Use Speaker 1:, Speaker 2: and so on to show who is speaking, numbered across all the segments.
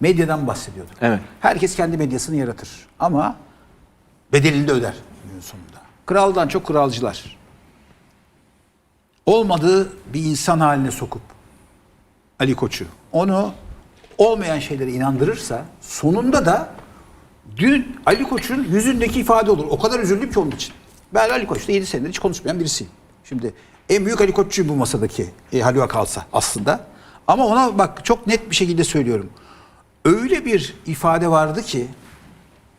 Speaker 1: Medyadan bahsediyorduk.
Speaker 2: Evet.
Speaker 1: Herkes kendi medyasını yaratır. Ama bedelini de öder günün sonunda. Kraldan çok kralcılar. Olmadığı bir insan haline sokup Ali Koç'u onu olmayan şeylere inandırırsa sonunda da dün Ali Koç'un yüzündeki ifade olur. O kadar üzüldüm ki onun için. Ben Ali Koç'ta 7 senedir hiç konuşmayan birisiyim. Şimdi en büyük Ali Koç'çuyum bu masadaki e, Halil kalsa aslında. Ama ona bak çok net bir şekilde söylüyorum. Öyle bir ifade vardı ki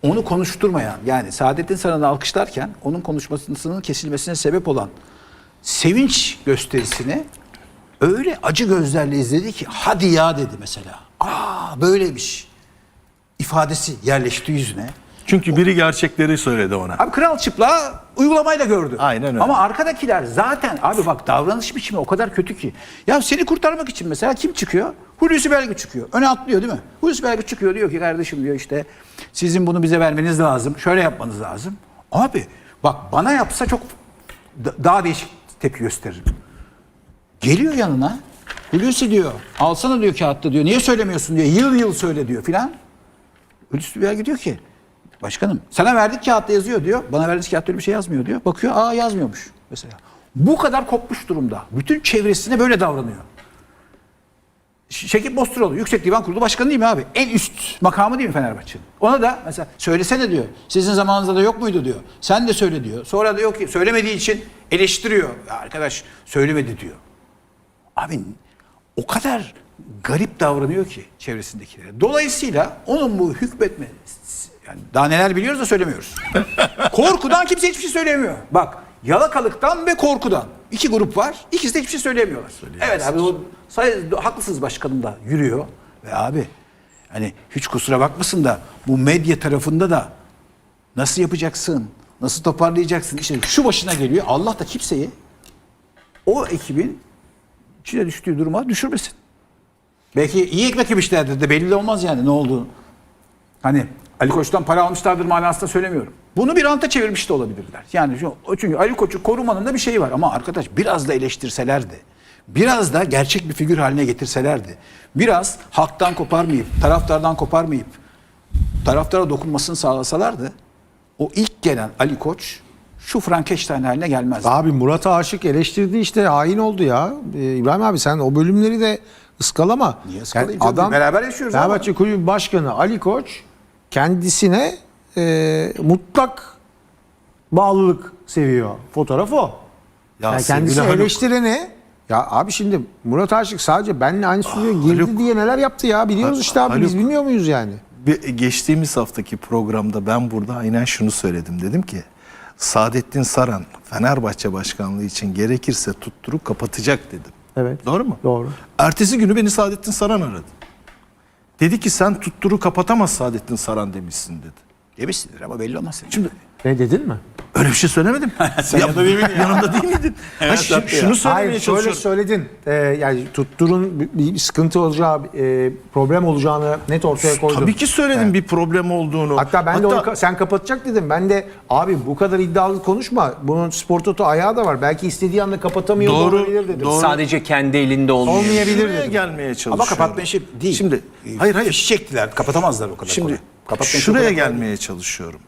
Speaker 1: onu konuşturmayan yani Saadettin Saran'ı alkışlarken onun konuşmasının kesilmesine sebep olan sevinç gösterisini öyle acı gözlerle izledi ki hadi ya dedi mesela. Aa böyleymiş ifadesi yerleşti yüzüne.
Speaker 2: Çünkü biri gerçekleri söyledi ona.
Speaker 1: Abi kral çıplağı uygulamayla gördü.
Speaker 2: Aynen öyle.
Speaker 1: Ama arkadakiler zaten abi bak davranış biçimi o kadar kötü ki. Ya seni kurtarmak için mesela kim çıkıyor? Hulusi Belgü çıkıyor. Öne atlıyor değil mi? Hulusi Belgü çıkıyor diyor ki kardeşim diyor işte sizin bunu bize vermeniz lazım. Şöyle yapmanız lazım. Abi bak bana yapsa çok da- daha değişik tepki gösteririm. Geliyor yanına. Hulusi diyor alsana diyor kağıtta diyor. Niye söylemiyorsun diyor. Yıl yıl söyle diyor filan. Hulusi Belgü diyor ki başkanım sana verdik kağıtta yazıyor diyor. Bana verdiğiniz kağıtta öyle bir şey yazmıyor diyor. Bakıyor aa yazmıyormuş mesela. Bu kadar kopmuş durumda. Bütün çevresine böyle davranıyor. Şekip Bosturoğlu Yüksek Divan Kurulu Başkanı değil mi abi? En üst makamı değil mi Fenerbahçe'nin? Ona da mesela söylesene diyor. Sizin zamanınızda da yok muydu diyor. Sen de söyle diyor. Sonra diyor ki söylemediği için eleştiriyor. Ya arkadaş söylemedi diyor. Abi o kadar garip davranıyor ki çevresindekilere. Dolayısıyla onun bu hükmetme yani daha neler biliyoruz da söylemiyoruz. Korkudan kimse hiçbir şey söylemiyor. Bak yalakalıktan ve korkudan. İki grup var. İkisi de hiçbir şey söylemiyorlar. Evet abi o say- haklısınız başkanım da yürüyor. Ve abi hani hiç kusura bakmasın da bu medya tarafında da nasıl yapacaksın? Nasıl toparlayacaksın? İşte şu başına geliyor. Allah da kimseyi o ekibin içine düştüğü duruma düşürmesin. Belki iyi ekmek yemişlerdir de belli olmaz yani ne olduğunu. Hani Ali Koç'tan para almışlardır manasında söylemiyorum. Bunu bir anta çevirmiş de olabilirler. Yani çünkü Ali Koç'u korumanın da bir şeyi var ama arkadaş biraz da eleştirselerdi. Biraz da gerçek bir figür haline getirselerdi. Biraz halktan koparmayıp, taraftardan koparmayıp taraftara dokunmasını sağlasalardı o ilk gelen Ali Koç şu Frankenstein haline gelmezdi.
Speaker 3: Abi Murat'a aşık eleştirdi işte hain oldu ya. Ee, İbrahim abi sen o bölümleri de ıskalama.
Speaker 1: Niye ıskalayayım canım? Beraber yaşıyoruz.
Speaker 3: Fenerbahçe Kulübü Başkanı Ali Koç kendisine e, mutlak bağlılık seviyor. Fotoğraf o.
Speaker 2: Ya
Speaker 3: yani kendisi
Speaker 2: Haluk.
Speaker 3: eleştirene ya abi şimdi Murat Aşık sadece benle aynı stüdyoya girdi
Speaker 2: Haluk.
Speaker 3: diye neler yaptı ya biliyoruz
Speaker 2: Ha-
Speaker 3: işte abi biz
Speaker 2: Haluk.
Speaker 3: bilmiyor muyuz yani?
Speaker 2: Bir, geçtiğimiz haftaki programda ben burada aynen şunu söyledim. Dedim ki Saadettin Saran Fenerbahçe başkanlığı için gerekirse tutturup kapatacak dedim.
Speaker 3: Evet.
Speaker 2: Doğru mu?
Speaker 3: Doğru.
Speaker 2: Ertesi günü beni Saadettin Saran aradı. Dedi ki sen tutturu kapatamaz Saadettin Saran demişsin dedi.
Speaker 1: Demişsindir ama belli olmaz.
Speaker 2: Şimdi
Speaker 3: Ne dedin mi?
Speaker 2: öyle bir şey söylemedim.
Speaker 1: Sen yanında değil miydin ya?
Speaker 2: Yanında değil miydin? Ha, şi-
Speaker 1: tabii ya.
Speaker 2: şunu söylemeye
Speaker 3: Hayır şöyle
Speaker 2: çalışıyorum.
Speaker 3: söyledin. Ee, yani tutturun bir, bir sıkıntı olacağı, e, problem olacağını net ortaya koydun.
Speaker 2: Tabii ki söyledim bir problem olduğunu.
Speaker 3: Hatta ben de onu ka- sen kapatacak dedim. Ben de abi bu kadar iddialı konuşma. Bunun spor toto ayağı da var. Belki istediği anda kapatamıyor
Speaker 2: Doğru,
Speaker 3: olabilir dedim.
Speaker 2: doğru.
Speaker 4: Sadece kendi elinde olmuyor.
Speaker 3: Olmayabilir
Speaker 2: Şuraya
Speaker 3: dedim.
Speaker 2: gelmeye çalışıyorum.
Speaker 1: Ama kapatma işi değil.
Speaker 2: Şimdi
Speaker 1: Ee,
Speaker 2: hayır hayır.
Speaker 1: Fişi çektiler. Kapatamazlar o kadar
Speaker 2: Şimdi
Speaker 1: kolay. O
Speaker 2: şuraya gelmeye çalışıyorum.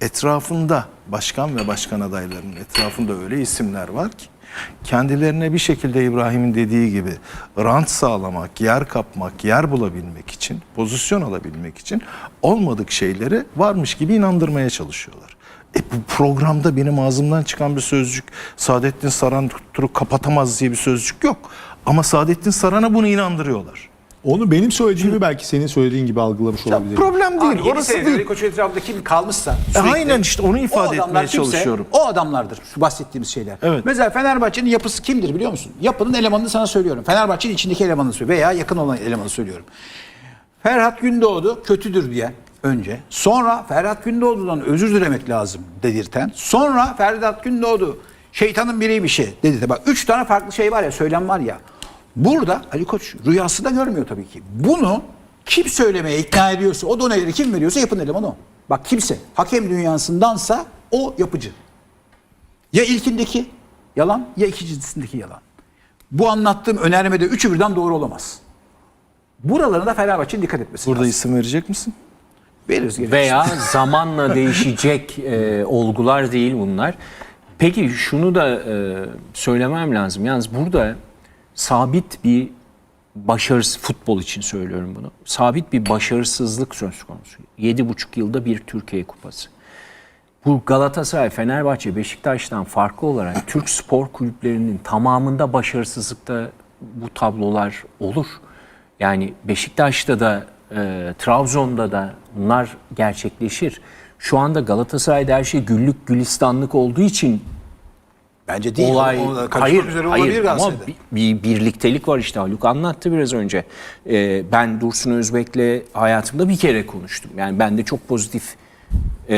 Speaker 2: Etrafında başkan ve başkan adaylarının etrafında öyle isimler var ki kendilerine bir şekilde İbrahim'in dediği gibi rant sağlamak, yer kapmak, yer bulabilmek için, pozisyon alabilmek için olmadık şeyleri varmış gibi inandırmaya çalışıyorlar. E bu programda benim ağzımdan çıkan bir sözcük Saadettin Saran tutturup kapatamaz diye bir sözcük yok. Ama Saadettin Saran'a bunu inandırıyorlar.
Speaker 5: Onu benim söylediğimi belki senin söylediğin gibi algılamış olabilir.
Speaker 2: Problem değil,
Speaker 1: Abi
Speaker 2: orası değil.
Speaker 1: Koç'un etrafında kim kalmışsa
Speaker 2: E,
Speaker 1: sürekli,
Speaker 2: aynen işte onu ifade
Speaker 1: adamlar
Speaker 2: etmeye
Speaker 1: kimse,
Speaker 2: çalışıyorum.
Speaker 1: O adamlardır şu bahsettiğimiz şeyler.
Speaker 2: Evet.
Speaker 1: Mesela Fenerbahçe'nin yapısı kimdir biliyor musun? Yapının elemanını sana söylüyorum. Fenerbahçe'nin içindeki elemanını söylüyorum veya yakın olan elemanı söylüyorum. Ferhat Gündoğdu kötüdür diyen önce. Sonra Ferhat Gündoğdu'dan özür dilemek lazım dedirten. Sonra Ferhat Gündoğdu şeytanın biriymiş dedirten. Bak üç tane farklı şey var ya söylem var ya. Burada Ali Koç rüyasında görmüyor tabii ki. Bunu kim söylemeye ikna ediyorsa, o doneleri kim veriyorsa yapın elemanı o. Bak kimse. Hakem dünyasındansa o yapıcı. Ya ilkindeki yalan ya ikincisindeki yalan. Bu anlattığım önermede üçü birden doğru olamaz. Buralarına Fenerbahçe'nin dikkat etmesi
Speaker 2: Burada
Speaker 1: lazım.
Speaker 2: isim verecek misin?
Speaker 1: Veririz gerekirse.
Speaker 4: Veya zamanla değişecek e, olgular değil bunlar. Peki şunu da e, söylemem lazım. Yalnız burada sabit bir başarısız futbol için söylüyorum bunu. Sabit bir başarısızlık söz konusu. 7,5 yılda bir Türkiye Kupası. Bu Galatasaray, Fenerbahçe, Beşiktaş'tan farklı olarak Türk spor kulüplerinin tamamında başarısızlıkta bu tablolar olur. Yani Beşiktaş'ta da, e, Trabzon'da da bunlar gerçekleşir. Şu anda Galatasaray'da her şey güllük gülistanlık olduğu için
Speaker 1: Bence değil.
Speaker 4: olay
Speaker 1: O-
Speaker 4: hayır
Speaker 1: üzere
Speaker 4: hayır ama bir, bir birliktelik var işte Haluk anlattı biraz önce. Ee, ben Dursun Özbek'le hayatımda bir kere konuştum. Yani bende çok pozitif e,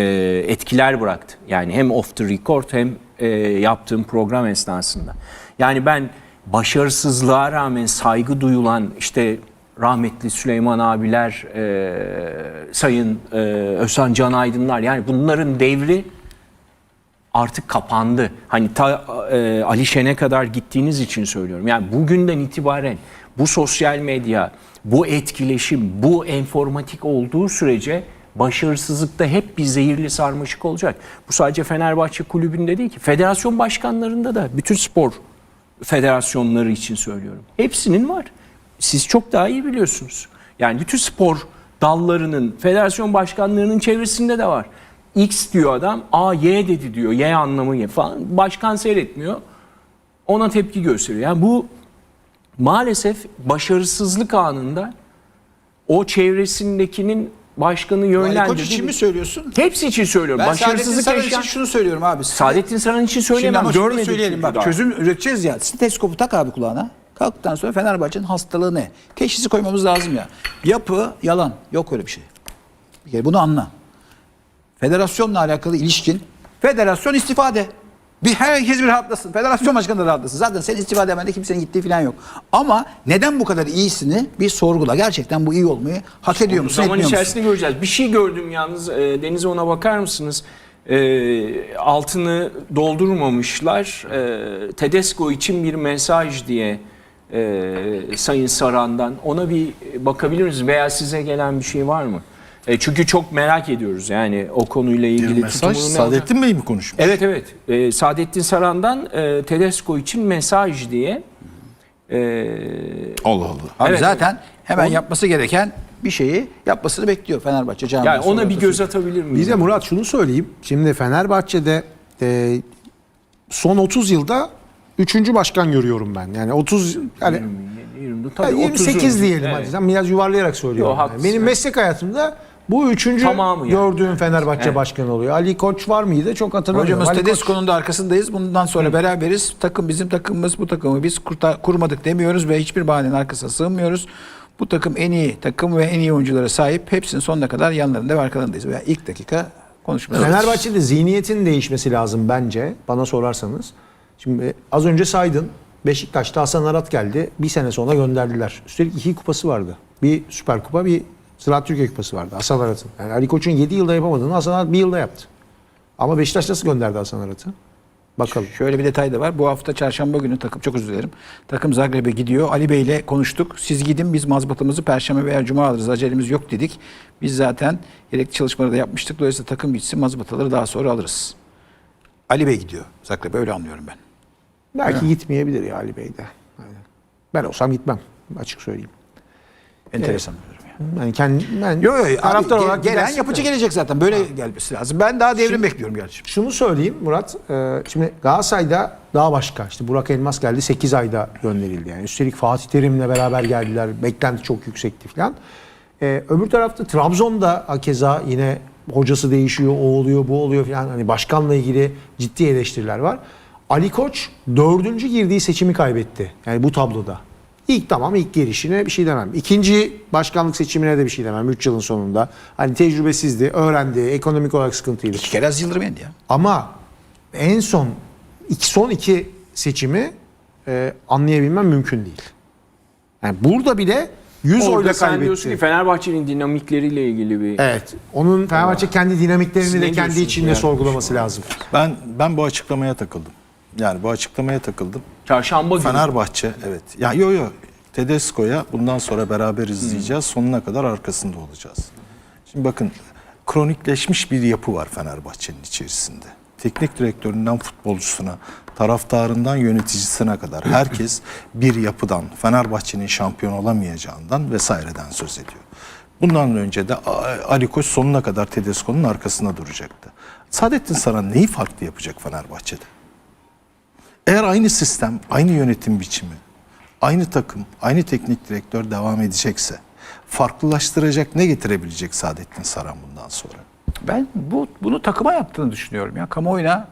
Speaker 4: etkiler bıraktı. Yani hem off the record hem e, yaptığım program esnasında. Yani ben başarısızlığa rağmen saygı duyulan işte rahmetli Süleyman abiler, e, Sayın e, Özhan Can Aydınlar yani bunların devri artık kapandı. Hani ta e, Ali Şen'e kadar gittiğiniz için söylüyorum. Yani bugünden itibaren bu sosyal medya, bu etkileşim, bu enformatik olduğu sürece başarısızlıkta hep bir zehirli sarmaşık olacak. Bu sadece Fenerbahçe kulübünde değil ki. Federasyon başkanlarında da bütün spor federasyonları için söylüyorum. Hepsinin var. Siz çok daha iyi biliyorsunuz. Yani bütün spor dallarının, federasyon başkanlarının çevresinde de var. X diyor adam, A Y dedi diyor. Y anlamı Y falan. Başkan seyretmiyor. Ona tepki gösteriyor. Yani bu maalesef başarısızlık anında o çevresindekinin başkanı
Speaker 1: Ali Koç
Speaker 4: yönlendirdiği...
Speaker 1: için mi söylüyorsun?
Speaker 4: Hepsi için söylüyorum.
Speaker 1: Ben Saadettin
Speaker 4: Başarısızlık
Speaker 1: Saran için şunu söylüyorum abi.
Speaker 4: Saadettin Saran için
Speaker 1: Şimdi
Speaker 4: söyleyemem.
Speaker 1: ama şunu söyleyelim bak
Speaker 4: daha.
Speaker 1: çözüm üreteceğiz ya. Steteskopu tak abi kulağına. Kalktıktan sonra Fenerbahçe'nin hastalığı ne? Teşhisi koymamız lazım ya. Yapı yalan. Yok öyle bir şey. Bir kere bunu anla. Federasyonla alakalı ilişkin federasyon istifade. Bir herkes bir rahatlasın. Federasyon başkanı da rahatlasın. Zaten sen istifa demende kimsenin gittiği falan yok. Ama neden bu kadar iyisini bir sorgula. Gerçekten bu iyi olmayı hak ediyor musun?
Speaker 4: Zaman
Speaker 1: etmiyor musun?
Speaker 4: içerisinde göreceğiz. Bir şey gördüm yalnız. E, Deniz'e ona bakar mısınız? E, altını doldurmamışlar. E, Tedesco için bir mesaj diye e, Sayın Saran'dan. Ona bir bakabilir misiniz? Veya size gelen bir şey var mı? E, çünkü çok merak ediyoruz yani o konuyla ilgili.
Speaker 2: Bir mesaj
Speaker 4: tutumunu ne olacak?
Speaker 2: Saadettin Bey mi konuşmuş?
Speaker 4: Evet evet. E, Saadettin Saran'dan e, Tedesco için mesaj diye. E,
Speaker 2: Allah Allah.
Speaker 1: Abi
Speaker 4: Evet.
Speaker 1: zaten hemen yapması gereken bir şeyi yapmasını bekliyor Fenerbahçe camiası.
Speaker 4: yani ona bir göz atabilir miyiz?
Speaker 3: Bir de Murat şunu söyleyeyim. Şimdi Fenerbahçe'de e, son 30 yılda 3. başkan görüyorum ben. Yani 30 yani
Speaker 4: 20,
Speaker 3: Ya
Speaker 4: tabii
Speaker 3: 28
Speaker 4: 30'un.
Speaker 3: diyelim
Speaker 4: Evet.
Speaker 3: hadi. Sen biraz yuvarlayarak söylüyorum.
Speaker 4: Yo,
Speaker 3: yani.
Speaker 4: haklısın.
Speaker 3: Benim meslek hayatımda bu üçüncü
Speaker 4: Tamamı yani.
Speaker 3: gördüğüm Fenerbahçe
Speaker 4: Evet.
Speaker 3: başkanı oluyor. Ali Koç var mıydı? Çok hatırlamıyorum.
Speaker 1: Hocamız
Speaker 3: Ali Koç-
Speaker 1: Tedesco'nun da arkasındayız. Bundan sonra beraberiz. Takım bizim takımımız. Bu takımı biz kurta- kurmadık demiyoruz ve hiçbir bahanenin arkasına sığınmıyoruz. Bu takım en iyi takım ve en iyi oyunculara sahip. Hepsinin sonuna kadar yanlarında ve arkalarındayız. Veya ilk dakika konuşmaya
Speaker 3: Fenerbahçe'de zihniyetin değişmesi lazım bence bana sorarsanız. Şimdi az önce saydın. Beşiktaş'ta Hasan Arat geldi. Bir sene sonra gönderdiler. Üstelik iki kupası vardı. Bir Süper Kupa bir Ziraat Türkiye Kupası vardı Hasan Arat'ın. Yani Ali Koç'un 7 yılda yapamadığını Hasan Arat bir yılda yaptı. Ama Beşiktaş nasıl gönderdi Hasan Arat'ı? Bakalım.
Speaker 1: Şöyle bir detay da var. Bu hafta çarşamba günü takım çok özür dilerim. Takım Zagreb'e gidiyor. Ali Bey ile konuştuk. Siz gidin biz mazbatımızı perşembe veya cuma alırız. Acelemiz yok dedik. Biz zaten gerekli çalışmaları da yapmıştık. Dolayısıyla takım gitsin mazbataları daha sonra alırız. Ali Bey gidiyor Zagreb'e öyle anlıyorum ben.
Speaker 3: Belki gitmeyebilir ya Ali Bey de. Ben olsam gitmem. Açık söyleyeyim.
Speaker 1: Enteresan durum yani.
Speaker 3: Kendi, ben
Speaker 1: Yok yok.
Speaker 3: taraftar
Speaker 1: Abi,
Speaker 3: olarak
Speaker 1: gelen
Speaker 3: gidersin
Speaker 1: yapıcı
Speaker 3: de.
Speaker 1: gelecek zaten. Böyle gelmesi lazım. Ben daha devrim bekliyorum gerçi.
Speaker 3: Şunu söyleyeyim Murat. e, Şimdi Galatasaray'da daha başka. İşte Burak Elmas geldi 8 ayda gönderildi. Yani üstelik Fatih Terim'le beraber geldiler. Beklenti çok yüksekti falan. E, öbür tarafta Trabzon'da hakeza yine hocası değişiyor, o oluyor, bu oluyor falan. Hani başkanla ilgili ciddi eleştiriler var. Ali Koç dördüncü girdiği seçimi kaybetti. Yani bu tabloda. İlk tamam ilk gelişine bir şey demem. İkinci başkanlık seçimine de bir şey demem 3 yılın sonunda. Hani tecrübesizdi, öğrendi, ekonomik olarak sıkıntıydı.
Speaker 1: İki kere Aziz Yıldırım yendi ya.
Speaker 3: Ama en son iki, son iki seçimi e, anlayabilmem mümkün değil. Yani burada bile 100
Speaker 4: Orada
Speaker 3: oyla
Speaker 4: sen diyorsun ki
Speaker 3: kaybetti.
Speaker 4: Fenerbahçe'nin dinamikleriyle ilgili bir...
Speaker 3: Evet. Onun Fenerbahçe kendi dinamiklerini
Speaker 4: Siz
Speaker 3: de kendi
Speaker 4: diyorsunuz
Speaker 3: içinde
Speaker 4: yani?
Speaker 3: sorgulaması lazım.
Speaker 2: Ben ben bu açıklamaya takıldım. Yani bu açıklamaya takıldım.
Speaker 4: Çarşamba günü.
Speaker 2: Fenerbahçe evet. Ya yo yo Tedesco'ya bundan sonra beraber izleyeceğiz. Sonuna kadar arkasında olacağız. Şimdi bakın kronikleşmiş bir yapı var Fenerbahçe'nin içerisinde. Teknik direktöründen futbolcusuna, taraftarından yöneticisine kadar herkes bir yapıdan, Fenerbahçe'nin şampiyon olamayacağından vesaireden söz ediyor. Bundan önce de Ali Koç sonuna kadar Tedesco'nun arkasında duracaktı. Saadettin Saran neyi farklı yapacak Fenerbahçe'de? Eğer aynı sistem, aynı yönetim biçimi, aynı takım, aynı teknik direktör devam edecekse farklılaştıracak ne getirebilecek Saadettin Saran bundan sonra?
Speaker 1: Ben bu bunu takıma yaptığını düşünüyorum ya. Kamuoyuna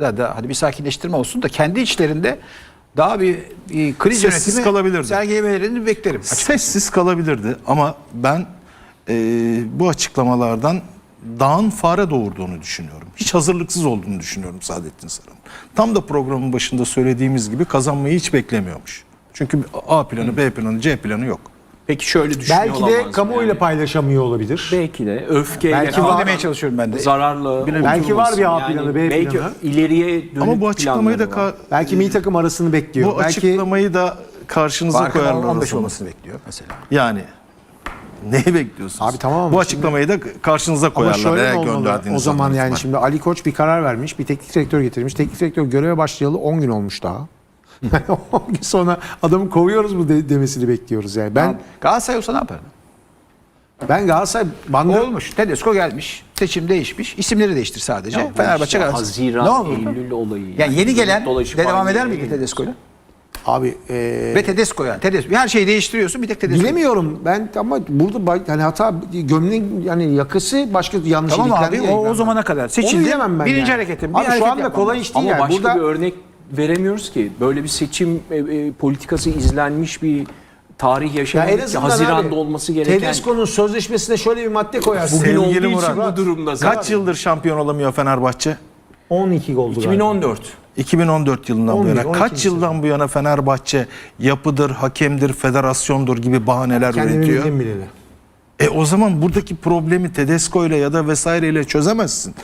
Speaker 1: da, da hadi bir sakinleştirme olsun da kendi içlerinde daha bir, bir kriz
Speaker 2: Sessiz
Speaker 1: yönetimi
Speaker 2: kalabilirdi.
Speaker 1: sergilemelerini beklerim.
Speaker 2: Sessiz kalabilirdi ama ben e, bu açıklamalardan dağın fare doğurduğunu düşünüyorum. Hiç hazırlıksız olduğunu düşünüyorum Saadettin Saran. Tam da programın başında söylediğimiz gibi kazanmayı hiç beklemiyormuş. Çünkü A planı, B planı, C planı yok.
Speaker 4: Peki şöyle düşünüyor
Speaker 3: Belki de kamuoyuyla
Speaker 4: yani?
Speaker 3: paylaşamıyor olabilir.
Speaker 4: Belki de öfkeyle
Speaker 3: Belki var-
Speaker 1: demeye çalışıyorum ben de.
Speaker 4: zararlı
Speaker 3: Belki var bir A
Speaker 4: oturmasın.
Speaker 3: planı, B
Speaker 4: belki
Speaker 3: planı.
Speaker 4: ileriye dönük
Speaker 2: Ama bu açıklamayı da
Speaker 4: var.
Speaker 3: Belki milli takım arasını bekliyor.
Speaker 2: bu
Speaker 3: Belki
Speaker 2: açıklamayı da karşınıza koyarlar. o
Speaker 1: 15
Speaker 2: zaman.
Speaker 1: olmasını bekliyor mesela.
Speaker 2: Yani neyi bekliyorsunuz?
Speaker 3: Abi tamam ama
Speaker 2: Bu
Speaker 3: şimdi-
Speaker 2: açıklamayı da karşınıza
Speaker 3: Ama
Speaker 2: koyarlar.
Speaker 3: şöyle
Speaker 2: eğer
Speaker 3: mi olmalı?
Speaker 2: gönderdiğiniz
Speaker 3: O zaman yani
Speaker 2: itibaren.
Speaker 3: şimdi Ali Koç bir karar vermiş, bir teknik direktör getirmiş. Teknik direktör göreve başlayalı 10 gün olmuş daha. 10 gün sonra adamı kovuyoruz mu de- demesini bekliyoruz yani. Ben
Speaker 1: Galatasaray olsa ne yapardı?
Speaker 3: ben Galatasaray bandı
Speaker 1: Olmuş. Tedesco gelmiş. Seçim değişmiş. İsimleri değiştir sadece. Fenerbahçe
Speaker 4: işte
Speaker 1: Galatasaray.
Speaker 4: Haziran,
Speaker 1: ne?
Speaker 4: Eylül olayı.
Speaker 1: Yani yeni gelen
Speaker 4: Dolaşıp
Speaker 1: de devam
Speaker 4: aynı
Speaker 1: eder
Speaker 4: yere
Speaker 1: miydi. Tedesco'yla?
Speaker 3: Abi e,
Speaker 1: Ve Tedesco yani. Tedesco. Her şeyi değiştiriyorsun bir tek Tedesco.
Speaker 3: bilemiyorum. Ben ama burada hani hata gömleğin yani yakası başka yanlış
Speaker 1: Tamam abi o, o zamana kadar seçildi.
Speaker 3: diyemem ben
Speaker 1: Birinci
Speaker 3: yani.
Speaker 1: hareketim. Bir
Speaker 3: Abi şu
Speaker 1: hareket
Speaker 3: anda
Speaker 1: yapmam
Speaker 3: kolay iş değil
Speaker 4: Ama
Speaker 3: yani.
Speaker 4: başka
Speaker 3: Burada
Speaker 4: bir örnek veremiyoruz ki. Böyle bir seçim e, e, politikası izlenmiş bir tarih
Speaker 3: ya
Speaker 4: yaşamadık
Speaker 3: en
Speaker 4: ki.
Speaker 3: azından
Speaker 4: Haziran'da
Speaker 3: abi,
Speaker 4: olması gereken.
Speaker 3: Tedesco'nun sözleşmesine şöyle bir madde koyarsın.
Speaker 4: Bugün olduğu
Speaker 2: Sevgili
Speaker 4: için
Speaker 2: Murat,
Speaker 4: bu durumda.
Speaker 2: Kaç yıldır şampiyon olamıyor Fenerbahçe?
Speaker 3: 12 oldu galiba.
Speaker 4: 2014.
Speaker 2: 2014 yılından bu
Speaker 3: 11,
Speaker 2: yana
Speaker 3: 12.
Speaker 2: kaç yıldan bu yana Fenerbahçe yapıdır, hakemdir, federasyondur gibi bahaneler
Speaker 3: Kendini
Speaker 2: üretiyor.
Speaker 3: bileli.
Speaker 2: E o zaman buradaki problemi Tedesco ile ya da vesaireyle çözemezsin.